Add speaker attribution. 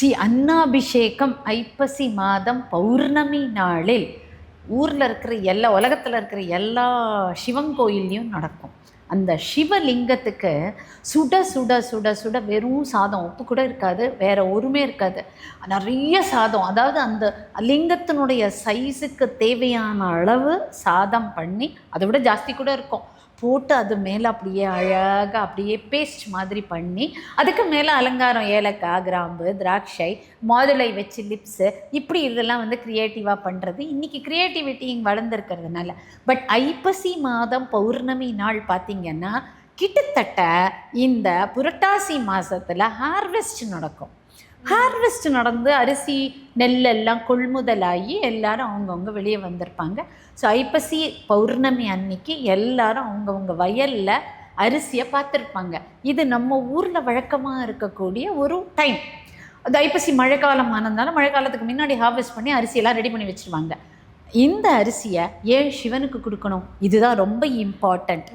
Speaker 1: ஸ்ரீ அன்னாபிஷேகம் ஐப்பசி மாதம் பௌர்ணமி நாளில் ஊரில் இருக்கிற எல்லா உலகத்தில் இருக்கிற எல்லா சிவன் கோயில்லையும் நடக்கும். அந்த சிவலிங்கத்துக்கு சுட சுட சுட சுட வெறும் சாதம் உப்பு கூட இருக்காது வேற ஒருமே இருக்காது. நிறைய சாதம் அதாவது அந்த லிங்கத்தினுடைய சைஸுக்கு தேவையான அளவு சாதம் பண்ணி அதை விட ஜாஸ்தி கூட இருக்கும். போட்டு அது மேலே அப்படியே அழகாக அப்படியே பேஸ்ட் மாதிரி பண்ணி அதுக்கு மேலே அலங்காரம் ஏலக்காய் கிராம்பு திராட்சை மாதுளை வச்சு லிப்ஸு இப்படி இதெல்லாம் வந்து க்ரியேட்டிவாக பண்ணுறது இன்றைக்கி க்ரியேட்டிவிட்டி வளர்ந்துருக்கிறதுனால. பட் ஐப்பசி மாதம் பௌர்ணமி நாள் பார்த்திங்கன்னா கிட்டத்தட்ட இந்த புரட்டாசி மாதத்தில் ஹார்வெஸ்ட் நடக்கும். ஹார்வெஸ்ட் நடந்து அரிசி நெல்லெல்லாம் கொள்முதலாகி எல்லாரும் அவங்கவுங்க வெளியே வந்திருப்பாங்க. ஸோ ஐப்பசி பௌர்ணமி அன்னைக்கு எல்லாரும் அவங்கவுங்க வயலில் அரிசியை பார்த்துருப்பாங்க. இது நம்ம ஊரில் வழக்கமாக இருக்கக்கூடிய ஒரு டைம் அது ஐப்பசி மழை காலம் ஆனதுனால மழை காலத்துக்கு முன்னாடி ஹார்வெஸ்ட் பண்ணி அரிசியெல்லாம் ரெடி பண்ணி வச்சுருவாங்க. இந்த அரிசியை ஏன் சிவனுக்கு கொடுக்கணும்? இதுதான் ரொம்ப இம்பார்ட்டண்ட்